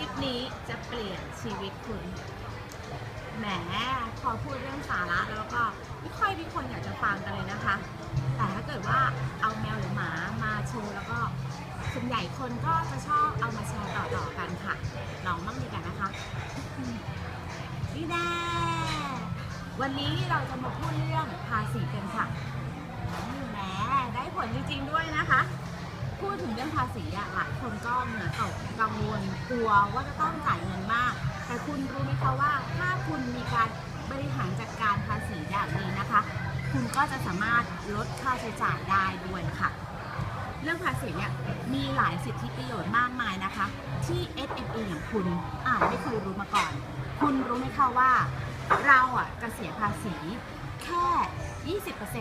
ลิปนี้จะเปลี่ยนชีวิตคุณ แหม พอพูดเรื่องสาระแล้วก็ไม่ค่อยมีคนอยากจะฟังกันเลยนะคะ แต่ถ้าเกิดว่าเอาแมวหรือหมามาโชว์แล้วก็ส่วนใหญ่คนก็จะชอบเอามาแชร์ต่อๆกันค่ะ ลองบ้างดีกันนะคะ นี่แน่วันนี้เราจะมาพูดเรื่องภาษีกันค่ะแหมได้ผลจริงๆด้วยนะคะ พูดถึงเรื่องภาษีอะหลายคนก็เหนื่อยตกกังวลกลัวว่าจะต้องจ่ายเงินมาก แต่คุณรู้ไหมคะว่าถ้าคุณมีการบริหารจัดการภาษีอย่างดีนะคะ คุณก็จะสามารถลดค่าใช้จ่ายได้ด้วยค่ะ เรื่องภาษีเนี่ยมีหลายสิทธิประโยชน์มากมายนะคะ ที่ SME อย่างคุณอาจไม่เคยรู้มาก่อน คุณรู้ไหมคะว่า เราอะจะเสียภาษีแค่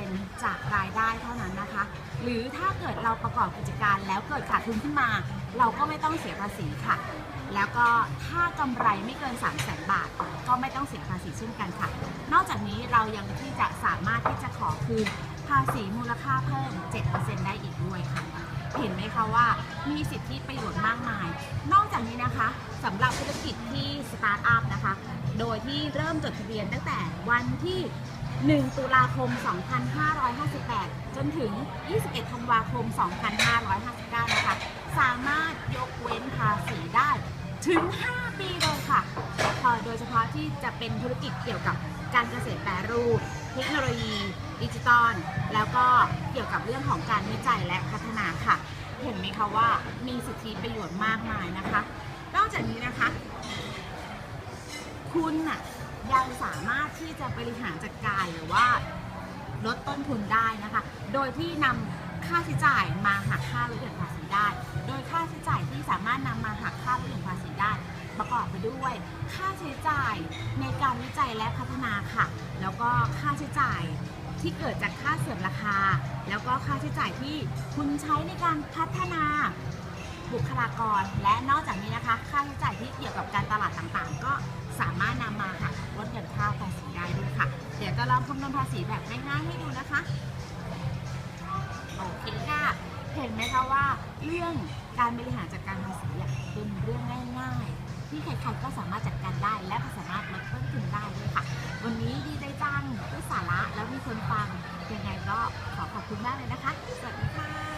20%จากรายได้เท่านั้นนะคะ หรือถ้าเกิดเราประกอบกิจการแล้วเกิดขาดทุนขึ้นมา เราก็ไม่ต้องเสียภาษีค่ะ แล้วก็ถ้ากำไรไม่เกิน 3 0 0 0 0 0 บาท ก็ไม่ต้องเสียภาษีเช่นกันค่ะ นอกจากนี้เรายังที่จะสามารถที่จะขอคืนภาษีมูลค่าเพิ่ม 7%ได้อีกด้วยค่ะ เห็นไหมคะว่ามีสิทธิประโยชน์มากมาย นอกจากนี้นะคะสำหรับธุรกิจที่สตาร์ทอัพนะคะ โดยที่เริ่มจดทะเบียนตั้งแต่วันที่ 1 ตุลาคม 2558 จนถึง 21 ธันวาคม 2559 นะคะ สามารถยกเว้นภาษีได้ถึง 5 ปีเลยค่ะ โดยเฉพาะที่จะเป็นธุรกิจเกี่ยวกับการเกษตรแปรรูป เทคโนโลยี ดิจิตอล แล้วก็เกี่ยวกับเรื่องของการวิจัยและพัฒนาค่ะ เห็นไหมคะว่ามีสิทธิประโยชน์มากมายนะคะ นอกจากนี้นะคะ คุณน่ะยังสามารถที่จะบริหารจัดการหรือว่าลดต้นทุนได้นะคะ โดยที่นำค่าใช้จ่ายมาหักค่าลดหย่อนภาษีได้ โดยค่าใช้จ่ายที่สามารถนำมาหักค่าลดหย่อนภาษีได้ ประกอบไปด้วย ค่าใช้จ่ายในการวิจัยและพัฒนาค่ะ แล้วก็ค่าใช้จ่ายที่เกิดจากค่าเสื่อมราคา แล้วก็ค่าใช้จ่ายที่คุณใช้ในการพัฒนาบุคลากร และนอกจาก ยวจะลองคำนวณภาษีแบบง่ายๆให้ดูนะคะ โอเคค่ะ เห็นไหมคะว่าเรื่องการบริหารจัดการภาษีเป็นเรื่องง่ายๆ ที่ใครๆก็สามารถจัดการได้และสามารถลดต้นทุนได้ด้วยค่ะ วันนี้ดีได้จ้างด้วยสาระแล้วมีคนฟังยังไงก็ขอขอบคุณมากเลยนะคะ สวัสดีค่ะ